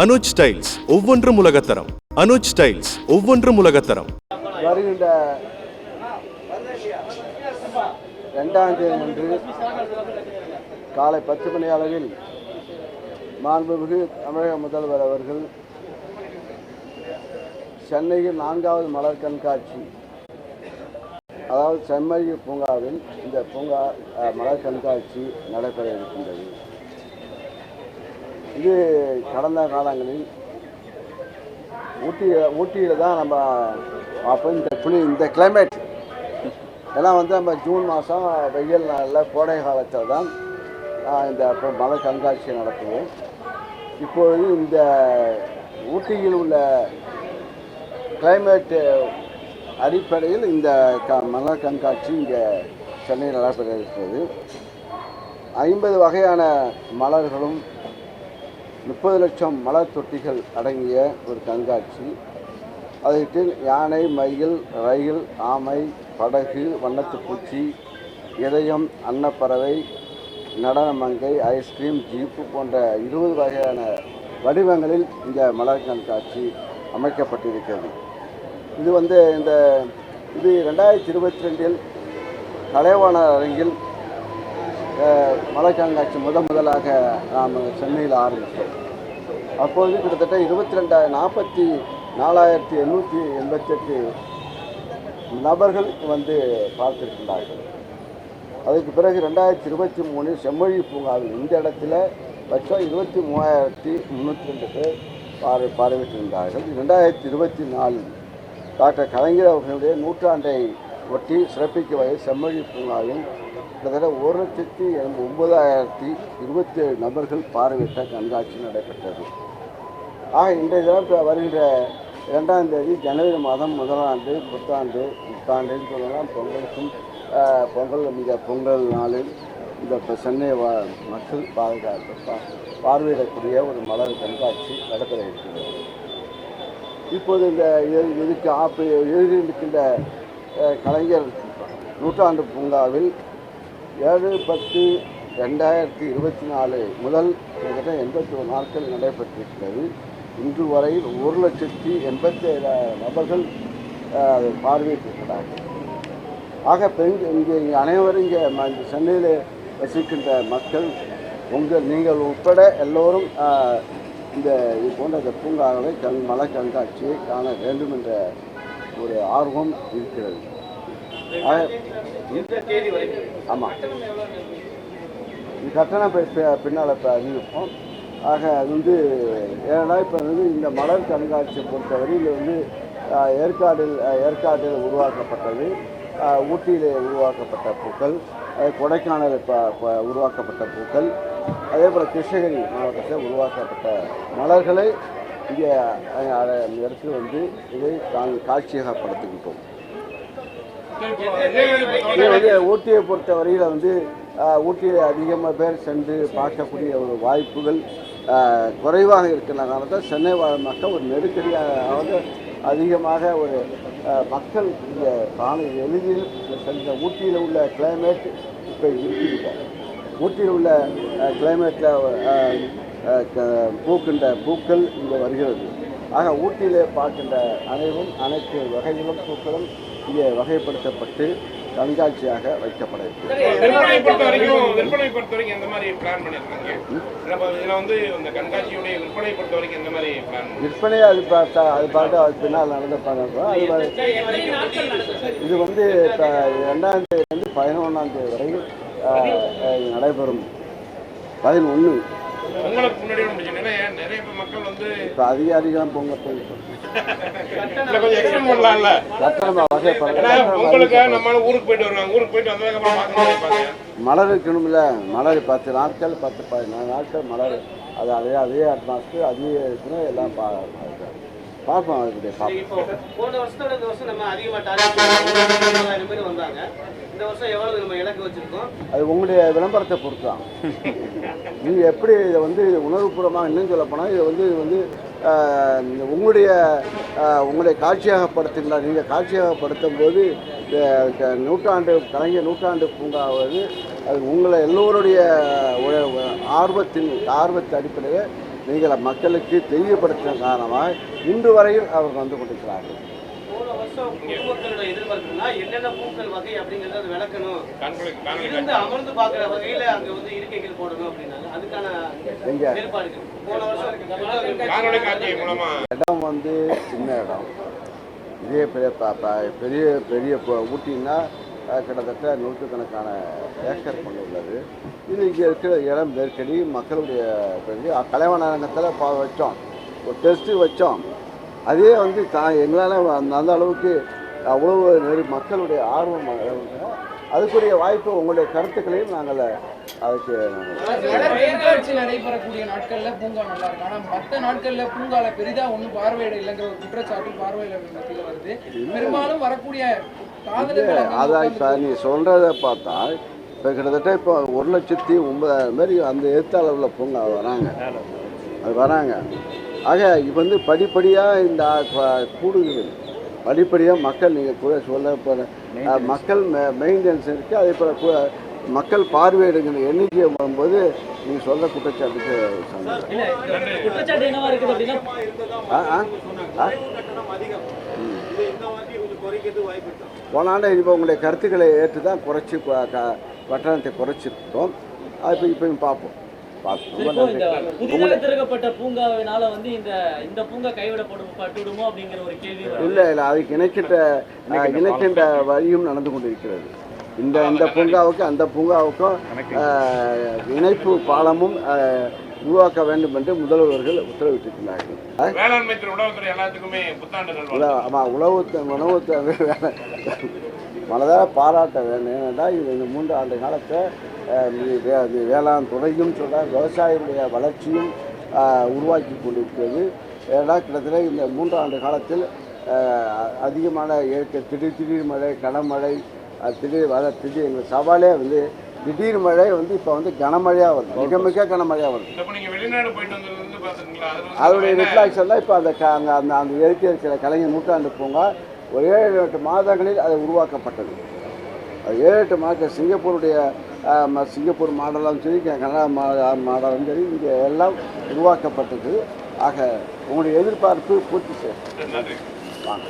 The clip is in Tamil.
அனுஜ் ஸ்டைல்ஸ் ஒவ்வொன்றும் உலகத்தரம். அனுஜ் ஸ்டைல்ஸ் ஒவ்வொன்றும் உலகத்தரம். வருகின்ற ரெண்டாம் தேதி அன்று காலை பத்து மணி அளவில் மாண்புமிகு தமிழக முதல்வர் அவர்கள் சென்னையில் நான்காவது மலர் கண்காட்சி அதாவது செம்மறிய பூங்காவில் இந்த பூங்கா மலர் கண்காட்சி நடைபெற இருக்கின்றது. இது கடந்த காலங்களில் ஊட்டி ஊட்டியில் தான் நம்ம அப்போ இந்த குளி இந்த கிளைமேட் எல்லாம் வந்து நம்ம ஜூன் மாதம் வெயில் நாளில் கோடை காலத்தில் தான் இந்த இப்போ மலர் கண்காட்சி நடத்துவோம். இப்பொழுது இந்த ஊட்டியில் உள்ள கிளைமேட்டு அடிப்படையில் இந்த க மலர் கண்காட்சி இங்கே சென்னையில் நடைபெற இருக்கிறது. ஐம்பது வகையான மலர்களும் முப்பது லட்சம் மலர் தொட்டிகள் அடங்கிய ஒரு கண்காட்சி. அதற்கு யானை மயில் ரயில் ஆமை படகு வண்ணத்துப்பூச்சி இதயம் அன்னப்பறவை நடனமங்கை ஐஸ்கிரீம் ஜீப்பு போன்ற இருபது வகையான வடிவங்களில் இந்த மலர் கண்காட்சி அமைக்கப்பட்டிருக்கிறது. இது வந்து இந்த இது ரெண்டாயிரத்தி இருபத்தி ரெண்டில் கலைவாணர் அரங்கில் மலர் கண்காட்சி முத முதலாக நாம் சென்னையில் ஆரம்பித்தோம். அப்போது கிட்டத்தட்ட இருபத்தி ரெண்டாயிரம் நாற்பத்தி நாலாயிரத்தி எண்ணூற்றி எண்பத்தெட்டு நபர்கள் வந்து பார்த்திருக்கின்றார்கள். அதுக்கு பிறகு ரெண்டாயிரத்தி இருபத்தி மூணு செம்மொழி பூங்காவில் இந்த இடத்துல பட்சம் இருபத்தி மூவாயிரத்தி முந்நூற்றி ரெண்டு பேர் பார்வை பார்வையிட்டிருந்தார்கள். ரெண்டாயிரத்தி இருபத்தி நாலில் டாக்டர் கலைஞர் அவர்களுடைய நூற்றாண்டை ஒட்டி சிறப்பிக்க வகை செம்மொழி பூங்காவில் கிட்டத்தட்ட ஒரு லட்சத்தி ஒன்பதாயிரத்தி இருபத்தி ஏழு நபர்கள் பார்வையிட்ட கண்காட்சி நடைபெற்றது. ஆக இன்றைய தினம் இப்ப வருகிற இரண்டாம் தேதி ஜனவரி மாதம் முதலாண்டு புத்தாண்டு புத்தாண்டுன்னு சொல்லலாம் பொங்கலுக்கும் பொங்கல் இந்த பொங்கல் நாளில் இந்த சென்னை வா மக்கள் பாதுகாப்பு பார்வையிடக்கூடிய ஒரு மலர் கண்காட்சி நடத்த இருக்கிறது. இப்போது இந்த இதுக்கு ஆப்பு எழுதியிருக்கின்ற இருக்கின்ற கலைஞர் நூற்றாண்டு பூங்காவில் ஏழு பத்து ரெண்டாயிரத்தி இருபத்தி நாலு முதல் கிட்டத்தட்ட எண்பத்தி ஒரு நாட்கள் நடைபெற்றிருக்கிறது. இன்று வரையில் ஒரு லட்சத்தி எண்பத்தி ஏழாயிரம் நபர்கள் அதை பார்வையிட்டிருக்கிறார்கள். ஆக பெண் இங்கே இங்கே அனைவரும் இங்கே ம- இந்த சென்னையில் வசிக்கின்ற மக்கள் உங்கள் நீங்கள் உட்பட எல்லோரும் இந்த இது போன்ற இந்த பூங்காவை கண் மலை கண்காட்சியை காண வேண்டும் என்ற ஒரு ஆர்வம் இருக்கிறது. ஆமாம் இது கட்டணம் பின்னால் இப்போ அறிவிப்போம் ஆக அது வந்து ஏன்னா இப்போ வந்து இந்த மலர் கண்காட்சியை பொறுத்தவரை இது வந்து ஆஹ், ஏற்காடில் ஏற்காட்டில் உருவாக்கப்பட்டது. ஊட்டியில் உருவாக்கப்பட்ட பூக்கள் அது கொடைக்கானல் இப்போ உருவாக்கப்பட்ட பூக்கள். அதே போல் கிருஷ்ணகிரி மாவட்டத்தில் உருவாக்கப்பட்ட மலர்களை இங்கே அஹ், அந்த இடத்துல வந்து இதை நாங்கள் காட்சியகப்படுத்துகிட்டோம் இது வந்து ஊட்டியை பொறுத்த வரையில் வந்து ஊட்டியில் அதிகமாக பேர் சென்று பார்க்கக்கூடிய ஒரு வாய்ப்புகள் குறைவாக இருக்கிற காரணத்தால் சென்னை வாழ் மக்கள் ஒரு நெருக்கடியாக அதிகமாக ஒரு மக்கள் இந்த காலை எளிதில் சென்ற ஊட்டியில் உள்ள கிளைமேட் இப்போ இருக்கிறது ஊட்டியில் உள்ள கிளைமேட்டில் பூக்கின்ற பூக்கள் இங்கே வருகிறது. ஆக ஊட்டியிலே பார்க்கின்ற அனைவரும் அனைத்து வகைகளும் பூக்களும் இங்கே வகைப்படுத்தப்பட்டு கண்காட்சியாக வைக்கப்பட விற்பனை வந்து அது பார்த்தா அது பார்த்து அது பின்னால் நடந்த இது வந்து இப்போ ரெண்டாம் தேதியிலேருந்து பதினொன்றாம் தேதி ஆஹ், நடைபெறும். பதினொன்று உங்களுக்கு முன்னாடி ஏன்? நிறைய மக்கள் வந்து இப்போ அதிகாரிகளாம் பொங்க கொஞ்சம் எக்ஸ்டெண்ட் பண்ணலாம்ல உங்களுக்கு நம்ம ஊருக்கு போயிட்டு வருவாங்க. ஊருக்கு போயிட்டு வந்ததுக்கப்புறம் மலர் இருக்கணும்ல மலர் பத்து நாட்கள் பத்து பதினாலு நாட்கள் மலர். அது அதே அதே அட்மாஸ்க்கு அதே இருக்கணும் எல்லாம் பா பார்ப்போம் இப்போ போன வருஷத்தோட இந்த வருஷம் நம்ம அதிகமாக டார்கெட் பேர் வந்தாங்க. இந்த வருஷம் எவ்வளவு நம்ம இலக்கு வச்சிருக்கோம்? அது உங்களுடைய விளம்பரத்தை பொறுத்து தான் நீங்கள் எப்படி இதை வந்து உணர்வுபூர்வமாக இன்னும் சொல்ல போனால் இதை வந்து இது வந்து உங்களுடைய உங்களுடைய காட்சியாகப்படுத்துங்களா நீங்கள் காட்சியாகப்படுத்தும் போது நூற்றாண்டு கலைஞர் நூற்றாண்டு பூங்காவது அது உங்களை எல்லோருடைய ஆர்வத்தின் ஆர்வத்தை அடிப்படையில் நீங்கள் மக்களுக்கு தெரியப்படுத்தின காரணமாக இன்று வரையில் அவர் வந்து கொண்டிருக்கிறார்கள். இடம் வந்து சின்ன இடம். இதே பெரிய பெரிய பெரிய ஊட்டின்னா கிட்டத்தட்ட நூற்றுக்கணக்கான ஏக்கர் கொண்டுள்ளது இது இங்கே இருக்கிற இடம் நெருக்கடி மக்களுடைய பெரிய கலைவனத்தில் பா வச்சோம். ஒரு டெஸ்ட்டு வச்சோம். அதே வந்து தா எங்களால் அந்த அந்த அளவுக்கு அவ்வளோ நெரு மக்களுடைய ஆர்வம் அளவுக்கு அதுக்குரிய வாய்ப்பு உங்களுடைய கருத்துக்களையும் நாங்கள் அதுக்கு நடைபெறக்கூடிய நாட்கள்ல பூங்கா நல்லா இருக்கும். ஆனா மத்த நாட்கள்ல பூங்கால பெரிதா ஒண்ணும் பார்வையிட இல்லைங்கிற ஒரு குற்றச்சாட்டு மத்தியில வருது. பெரும்பாலும் வரக்கூடிய அதான் இப்போ நீ சொல்கிறத பார்த்தா இப்போ கிட்டத்தட்ட இப்போ ஒரு லட்சத்தி ஒன்பதாயிரம் பேர் அந்த எழுத்தாளர்ல பூங்கா வராங்க. அது வராங்க. ஆக இப்போ வந்து படிப்படியாக இந்த கூடுகிறது. படிப்படியாக மக்கள் நீங்கள் கூட சொல்ல போகிற மக்கள் மெயின்டெனன்ஸ் இருக்குது அதே போல் மக்கள் பார்வையிடுகிற எண்ணிக்கை வரும்போது நீங்கள் சொல்கிற குற்றச்சாட்டுக்கு போன ஆண்டு இப்போ உங்களுடைய கருத்துக்களை ஏற்று தான் குறைச்சி கு- க- கட்டணத்தை குறைச்சிருக்கோம். அது இப்போ இப்பயும் பார்ப்போம். திறக்கப்பட்ட பூங்காவினால வந்து இந்த இந்த பூங்கா கைவிடப்படும் பட்டுடுமோ அப்படிங்கிற ஒரு கேள்வி வருது. இல்லை இல்லை அதுக்கு இணைக்கின்ற இணைக்கின்ற வழியும் நடந்து கொண்டிருக்கிறது. இந்த இந்த பூங்காவுக்கு அந்த பூங்காவுக்கும் இணைப்பு பாலமும் உருவாக்க வேண்டும் என்று முதல்வர்கள் உத்தரவிட்டிருக்கிறார்கள். வேளாண்மை துறை உணவுத்துறை எல்லாத்துக்குமே புத்தாண்டு உணவு உணவு மனதார பாராட்ட வேண்டும் ஏனென்றா இது இந்த மூன்று ஆண்டு காலத்தை வேளாண் துறையும் சொல்ற விவசாயிகளுடைய வளர்ச்சியும் உருவாக்கி கொண்டிருக்கிறது. ஏன்னா கிட்டத்தட்ட இந்த மூன்று ஆண்டு காலத்தில் அதிகமான இயற்கை திடீர் திடீர் மழை கனமழை திடீர் வர திடீர் எங்கள் சவாலே வந்து திடீர் மழை வந்து இப்போ வந்து கனமழையாக வருது. மிக மிக கனமழையாக வருது. அதோடைய என்ன- ரிஃப்ளாக்ஷன் தான் இப்போ அந்த அந்த அந்த இயற்கை இருக்கிற கலைஞர் நூற்றாண்டு பூங்கா ஒரு ஏழு எட்டு மாதங்களில் அது உருவாக்கப்பட்டது. ஏழு எட்டு மாதம் சிங்கப்பூருடைய சிங்கப்பூர் மாடலும் சரி கனடா மாடலும் சரி இங்கே எல்லாம் உருவாக்கப்பட்டது. ஆக உங்களுடைய எதிர்பார்ப்பு பூர்த்தி செய்யும் நன்றி. வாங்க.